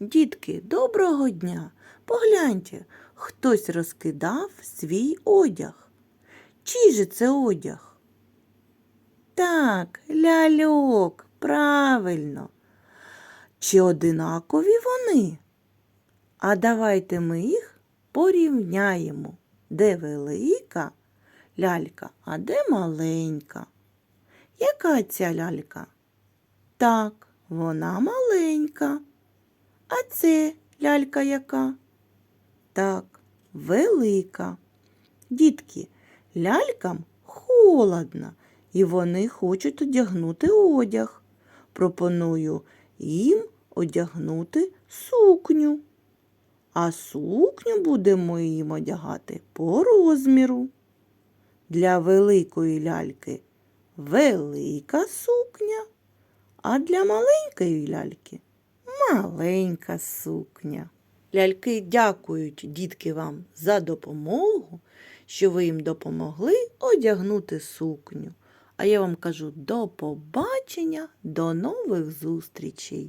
Дітки, доброго дня! Погляньте, хтось розкидав свій одяг. Чий же це одяг? Так, ляльок, правильно. Чи одинакові вони? А давайте ми їх порівняємо. Де велика лялька, а де маленька? Яка ця лялька? Так, вона маленька. А це лялька яка? Так, велика. Дітки, лялькам холодно, і вони хочуть одягнути одяг. Пропоную їм одягнути сукню. А сукню будемо їм одягати по розміру. Для великої ляльки велика сукня, а для маленької ляльки маленька сукня. Ляльки дякують дітки вам за допомогу, що ви їм допомогли одягнути сукню. А я вам кажу до побачення, до нових зустрічей!